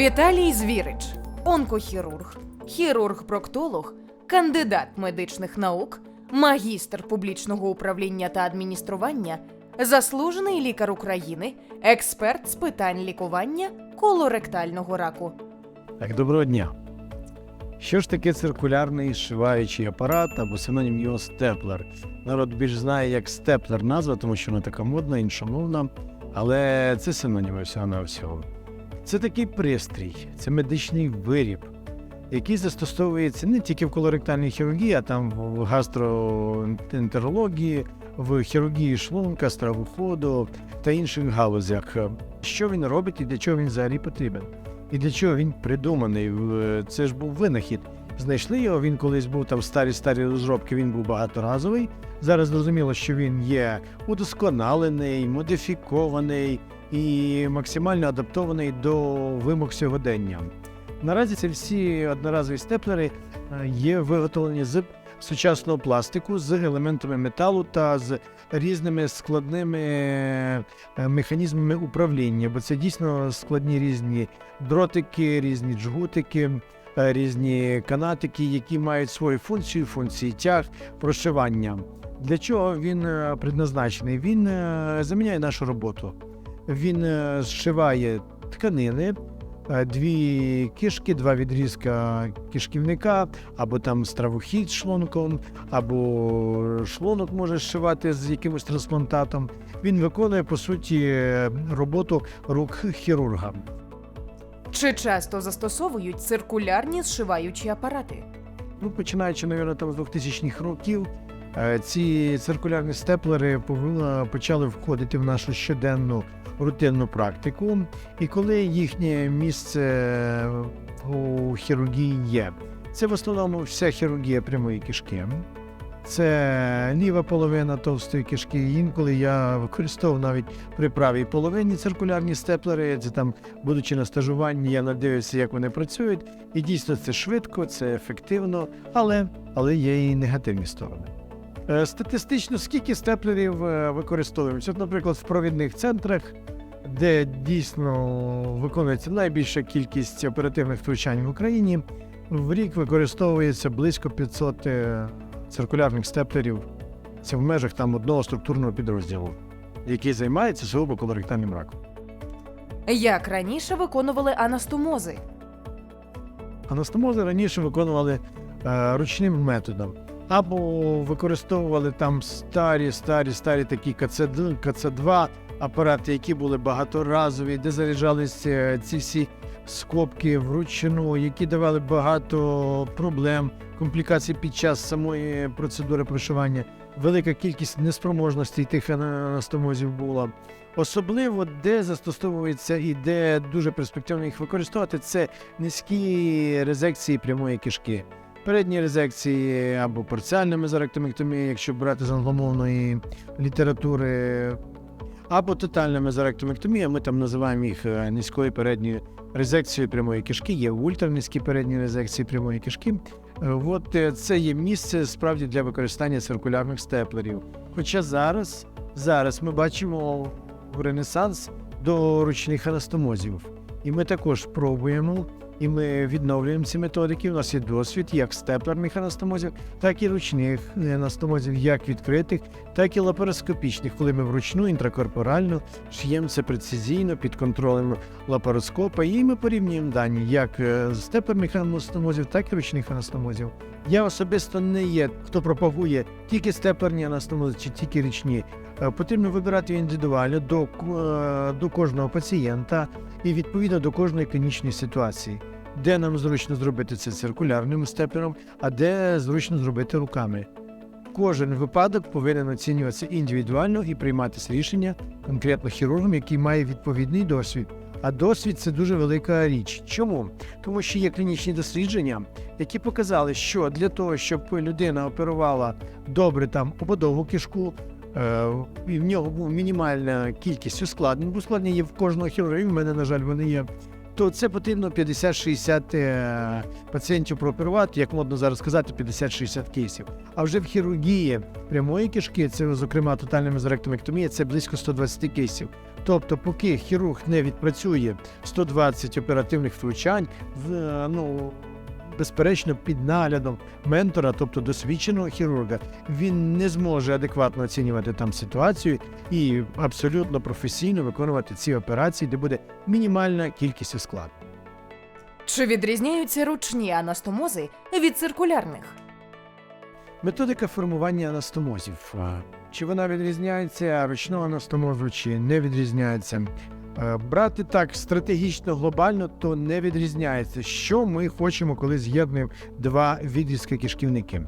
Віталій Звірич, онкохірург, хірург-проктолог, кандидат медичних наук, магістр публічного управління та адміністрування, заслужений лікар України, експерт з питань лікування колоректального раку. Так, доброго дня. Що ж таке циркулярний зшиваючий апарат або синонім його степлер? Народ більш знає як степлер назва, тому що вона така модна, іншомовна, але це синоніми всього на всього. Це такий пристрій, це медичний виріб, який застосовується не тільки в колоректальній хірургії, а там в гастроентерології, в хірургії шлунка, стравоходу та інших галузях. Що він робить і для чого він взагалі потрібен? І для чого він придуманий? Це ж був винахід. Знайшли його, він колись був там старі старі розробки, він був багаторазовий. Зараз зрозуміло, що він є удосконалений, модифікований і максимально адаптований до вимог сьогодення. Наразі ці всі одноразові степлери е, є виготовлені з сучасного пластику, з елементами металу та з різними складними е, механізмами управління, бо це дійсно складні різні дротики, різні джгутики, е, різні канатики, які мають свою функцію, функції тяг, прошивання. Для чого він предназначений? Він заміняє нашу роботу. Він е, зшиває тканини, е, дві кишки, два відрізка кишківника, або там стравохід з шлунком, або шлунок може зшивати з якимось трансплантатом. Він виконує по суті роботу рук хірурга. Чи часто застосовують циркулярні зшиваючі апарати? Ну, починаючи, мабуть, там з 2000-х років, ці циркулярні степлери почали входити в нашу щоденну рутинну практику. І коли їхнє місце у хірургії є, це в основному вся хірургія прямої кишки. Це ліва половина товстої кишки. Інколи я використовував навіть при правій половині циркулярні степлери. Це там, будучи на стажуванні, я надивився, як вони працюють. І дійсно це швидко, це ефективно, але, але є і негативні сторони. Е, Статистично, скільки степлерів е. От, наприклад, в провідних центрах, де дійсно виконується найбільша кількість оперативних втручань в Україні, в рік використовується близько 500 е, циркулярних степлерів. Це в межах там одного структурного підрозділу, який займається сугубо колоректальним раком. Як раніше виконували анастомози? Анастомози раніше виконували е, ручним методом. Або використовували там старі, старі, старі такі КЦ-1, КЦ-2 апарати, які були багаторазові, де заряджалися ці всі скобки вручну, які давали багато проблем, комплікацій під час самої процедури прошивання. Велика кількість неспроможностей тих анастомозів була. Особливо, де застосовується і де дуже перспективно їх використовувати, це низькі резекції прямої кишки. Передні резекції або парціальна мезоректомектомія, якщо брати з англомовної літератури, або тотальна мезоректомектомія, ми там називаємо їх е, низькою передньою резекцією прямої кишки, є ультранизькі передні резекції прямої кишки. Е, От е, це є місце справді для використання циркулярних степлерів. Хоча зараз, зараз ми бачимо ренесанс до ручних анастомозів. І ми також пробуємо, і ми відновлюємо ці методики. У нас є досвід як степлерних анастомозів, так і ручних анастомозів, як відкритих, так і лапароскопічних, коли ми вручну інтракорпорально шиємо це прецизійно під контролем лапароскопа, і ми порівнюємо дані як е, степлерних анастомозів, так і ручних анастомозів. Я особисто не є, хто пропагує тільки степлерні анастомози чи тільки річні. Е, Потрібно вибирати індивідуально до, е, до кожного пацієнта і відповідно до кожної клінічної ситуації, де нам зручно зробити це циркулярним степлером, а де зручно зробити руками. Кожен випадок повинен оцінюватися індивідуально і прийматися рішення конкретно хірургом, який має відповідний досвід. А досвід це дуже велика річ. Чому? Тому що є клінічні дослідження, які показали, що для того, щоб людина оперувала добре там ободову кишку, е, і в нього була мінімальна кількість ускладнень. Ускладнення є в кожного хірурга, і в мене, на жаль, вони є. то це потрібно 50-60 е, пацієнтів прооперувати, як модно зараз сказати, 50-60 кейсів. А вже в хірургії прямої кишки, це зокрема тотальна мезоректомектомія, це близько 120 кейсів. Тобто, поки хірург не відпрацює 120 оперативних втручань, е, ну безперечно, під наглядом ментора, тобто досвідченого хірурга, він не зможе адекватно оцінювати там ситуацію і абсолютно професійно виконувати ці операції, де буде мінімальна кількість складу. Чи відрізняються ручні анастомози від циркулярних? Методика формування анастомозів. Чи вона відрізняється ручного анастомозу, чи не відрізняється? Е, Брати так стратегічно глобально, то не відрізняється. Що ми хочемо, коли з'єднуємо два відрізки кишківники?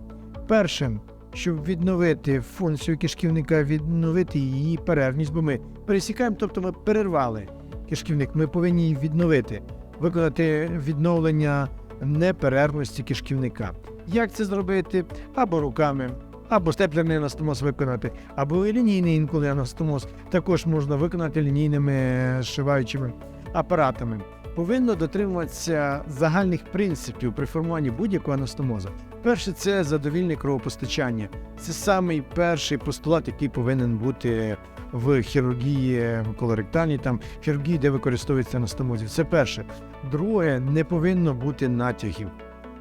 Перше, щоб відновити функцію кишківника, відновити її перервність, бо ми пересікаємо, тобто ми перервали кишківник. Ми повинні її відновити, виконати відновлення неперервності кишківника. Як це зробити? Або руками, або степлерний анастомоз виконати, або лінійний інколи анастомоз також можна виконати лінійними зшиваючими апаратами. Повинно дотримуватися загальних принципів при формуванні будь-якого анастомоза. Перше, це задовільне кровопостачання. Це самий перший постулат, який повинен бути в хірургії колоректальній, там хірургії, де використовується анастомозів. Це перше. Друге, не повинно бути натягів.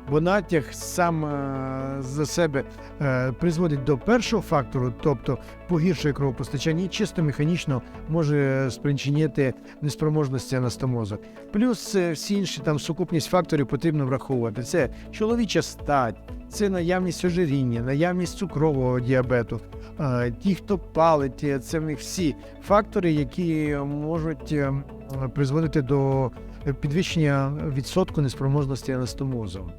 Бо натяг сам е, за себе е, призводить до першого фактору, тобто погіршує кровопостачання і чисто механічно може спричинити неспроможності анастомозу. Плюс е, всі інші там сукупність факторів потрібно враховувати. Це чоловіча стать, це наявність ожиріння, наявність цукрового діабету. Ті, хто палить, це в них всі фактори, які можуть призводити до підвищення відсотку неспроможності анастомозу.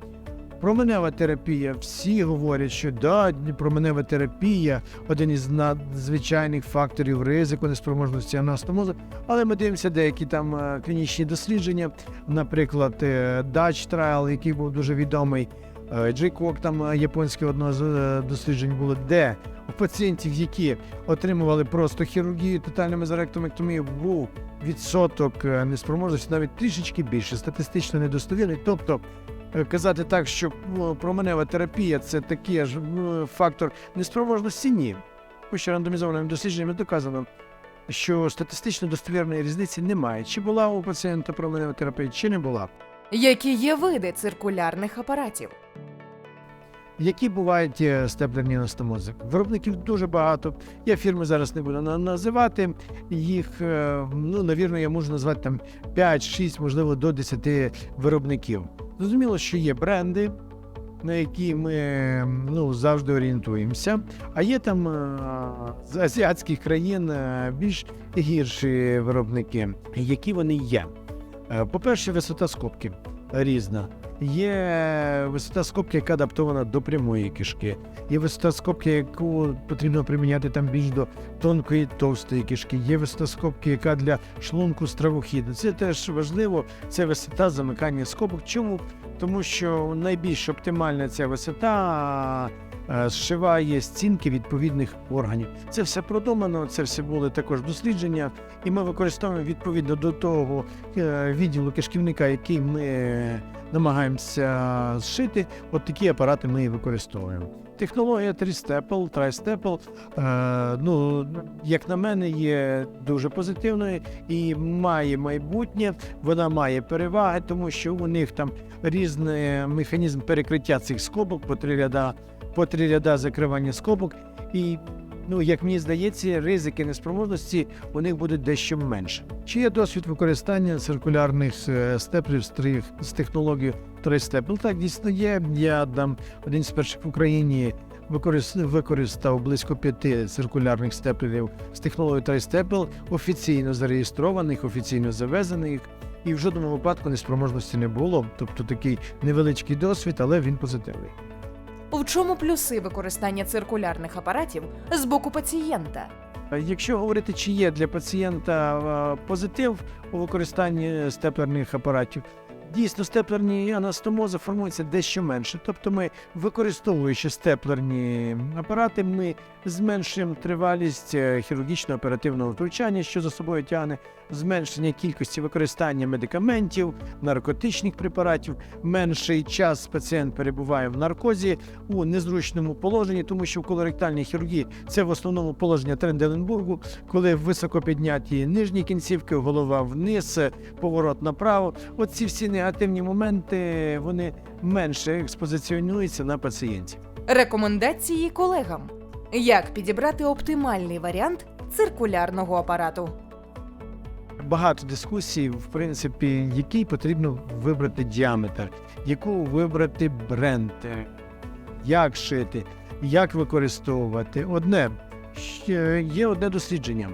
Променева терапія. Всі говорять, що да, променева терапія один із надзвичайних факторів ризику неспроможності анастомозу. Але ми дивимося деякі там е, клінічні дослідження, наприклад, е, Dutch Trial, який був дуже відомий. е, Джей Кок, там японське одне з досліджень було, де у пацієнтів, які отримували просто хірургію, тотальну мезоректомектомію, був відсоток неспроможності навіть трішечки більше, статистично недостовірний. Тобто казати так, що ну, променева терапія це такий ж ну, фактор неспроможності, ні. Хоч рандомізованими дослідженнями доказано, що статистично достовірної різниці немає. Чи була у пацієнта променева терапія, чи не була. Які є види циркулярних апаратів? Які бувають е, степлерні анастомози? Виробників дуже багато. Я фірми зараз не буду називати. Їх, е, ну, навірно, я можу назвати там 5-6, можливо, до 10 виробників. Зрозуміло, що є бренди, на які ми ну, завжди орієнтуємося. А є там е, з азіатських країн е, більш гірші виробники. Які вони є? Е, По-перше, висота скобки різна. Є висота скобки, яка адаптована до прямої кишки. Є висота скобки, яку потрібно приміняти там більш до тонкої товстої кишки. Є висота скобки, яка для шлунку стравохіду. Це теж важливо. Це висота замикання скобок. Чому? Тому що найбільш оптимальна ця висота е, зшиває стінки відповідних органів. Це все продумано, це все були також дослідження, і ми використовуємо відповідно до того е, відділу кишківника, який ми намагаємося зшити. От такі апарати ми і використовуємо. Технологія трістепл, трайстепл, е, ну, як на мене, є дуже позитивною і має майбутнє. Вона має переваги, тому що у них там різний механізм перекриття цих скобок по три ряда, по три ряда закривання скобок. І, ну, як мені здається, ризики неспроможності у них будуть дещо менше. Чи є досвід використання циркулярних е, степлів з, технологією трейстепл? Так, дійсно є. Я дам один з перших в Україні використав близько п'яти циркулярних степлерів з технологією трейстепл, офіційно зареєстрованих, офіційно завезених. І в жодному випадку неспроможності не було. Тобто такий невеличкий досвід, але він позитивний. В чому плюси використання циркулярних апаратів з боку пацієнта? Е, Якщо говорити, чи є для пацієнта е, позитив у використанні степлерних апаратів, Дійсно, степлерні анастомози формуються дещо менше. Тобто ми, використовуючи степлерні апарати, ми зменшуємо тривалість е, хірургічно оперативного втручання, що за собою тягне зменшення кількості використання медикаментів, наркотичних препаратів, менший час пацієнт перебуває в наркозі у незручному положенні, тому що в колоректальній хірургії це в основному положення Тренделенбургу, коли високо підняті нижні кінцівки, голова вниз, е, поворот направо. От ці всі негативні моменти вони менше експозиціонуються на пацієнті. Рекомендації колегам: як підібрати оптимальний варіант циркулярного апарату. Багато дискусій, в принципі, який потрібно вибрати діаметр, яку вибрати бренд, як шити, як використовувати. Одне ще є одне дослідження.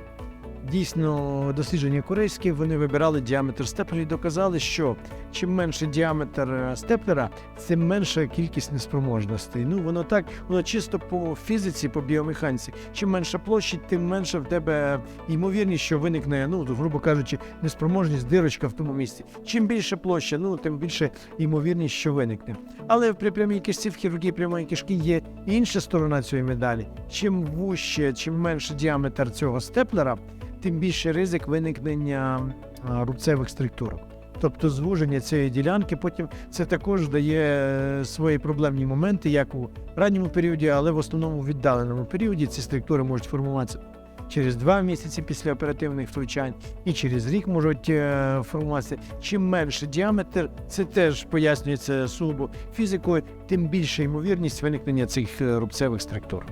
Дійсно, дослідження корейське, вони вибирали діаметр степлера і доказали, що чим менший діаметр е, степлера, тим менша кількість неспроможностей. Ну воно так, воно чисто по фізиці, по біомеханіці. Чим менша площадь, тим менше в тебе ймовірність, що виникне, ну грубо кажучи, неспроможність, дирочка в тому місці. Чим більше площа, ну тим більше ймовірність, що виникне. Але при прямій кишці в хірургії прямої кишки є інша сторона цієї медалі. Чим вужче, чим менше діаметр цього степлера, тим більше ризик виникнення рубцевих структурок. Тобто звуження цієї ділянки, потім це також дає е, свої проблемні моменти, як у ранньому періоді, але в основному в віддаленому періоді ці структури можуть формуватися через два місяці після оперативних втручань і через рік можуть е, формуватися. Чим менше діаметр, це теж пояснюється сугубо фізикою, тим більша ймовірність виникнення цих е, рубцевих структур.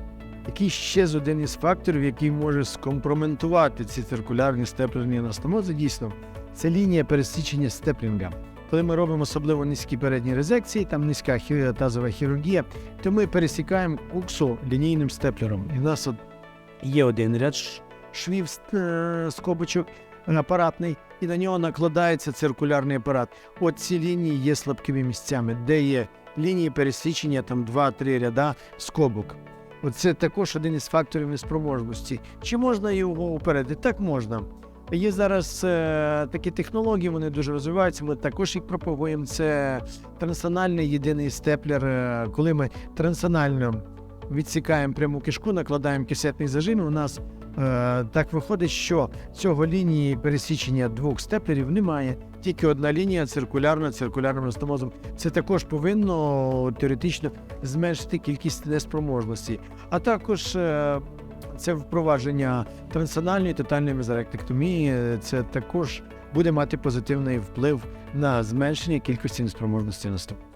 Який ще з один із факторів, який може скомпроментувати ці циркулярні степлерні анастомози, дійсно, це лінія пересічення степлінга. Коли ми робимо особливо низькі передні резекції, там низька тазова хірургія, то ми пересікаємо куксу лінійним степлером. І в нас от є один ряд швів е, скобочок апаратний, і на нього накладається циркулярний апарат. От ці лінії є слабкими місцями, де є лінії пересічення, там 2-3 ряда скобок. Оце також один із факторів неспроможності. Чи можна його упередити? Так можна. Є зараз е, такі технології, вони дуже розвиваються. Ми також їх пропагуємо. Це трансональний єдиний степлер, е, коли ми трансонально відсікаємо пряму кишку, накладаємо кисетний зажим. У нас так виходить, що цього лінії пересічення двох степлерів немає. Тільки одна лінія циркулярна, циркулярним анастомозом. Це також повинно теоретично зменшити кількість неспроможності. А також е, це впровадження трансональної тотальної мезоректектомії. е, Це також буде мати позитивний вплив на зменшення кількості неспроможності наступу.